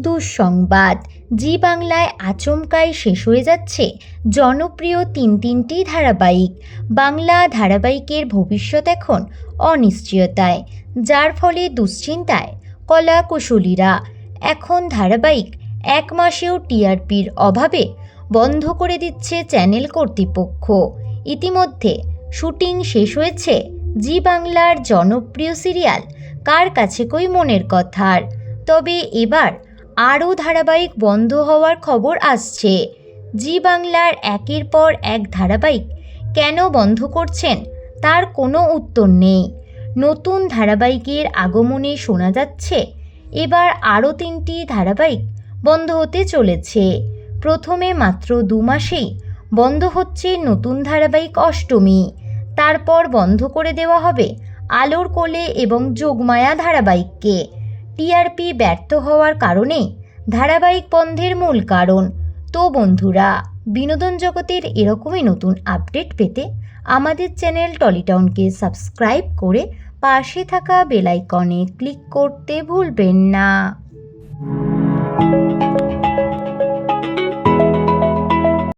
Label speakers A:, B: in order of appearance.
A: দুঃসংবাদ। জি বাংলায় আচমকাই শেষ হয়ে যাচ্ছে জনপ্রিয় তিন তিনটি ধারাবাহিক। বাংলা ধারাবাহিকের ভবিষ্যৎ এখন অনিশ্চয়তায়, যার ফলে দুশ্চিন্তায় কলা কুশলীরা এখন ধারাবাহিক এক মাসেও টিআরপির অভাবে বন্ধ করে দিচ্ছে চ্যানেল কর্তৃপক্ষ। ইতিমধ্যে শুটিং শেষ হয়েছে জি বাংলার জনপ্রিয় সিরিয়াল কার কাছে কই মনের কথার? তবে এবার আরও ধারাবাহিক বন্ধ হওয়ার খবর আসছে। জি বাংলার একের পর এক ধারাবাহিক কেন বন্ধ করছেন তার কোনো উত্তর নেই। নতুন ধারাবাহিকের আগমনে শোনা যাচ্ছে, এবার আরও তিনটি ধারাবাহিক বন্ধ হতে চলেছে। প্রথমে মাত্র দু মাসেই বন্ধ হচ্ছে নতুন ধারাবাহিক অষ্টমী। তারপর বন্ধ করে দেওয়া হবে আলোর কোলে এবং যোগমায়া ধারাবাহিককে। টিআরপি ব্যর্থ হওয়ার কারণে ধারাবাহিক বন্ধের মূল কারণ। তো বন্ধুরা, বিনোদন জগতের এরকমই নতুন আপডেট পেতে আমাদের চ্যানেল টলিটাউনকে সাবস্ক্রাইব করে পাশে থাকা বেলাইকনে ক্লিক করতে ভুলবেন না।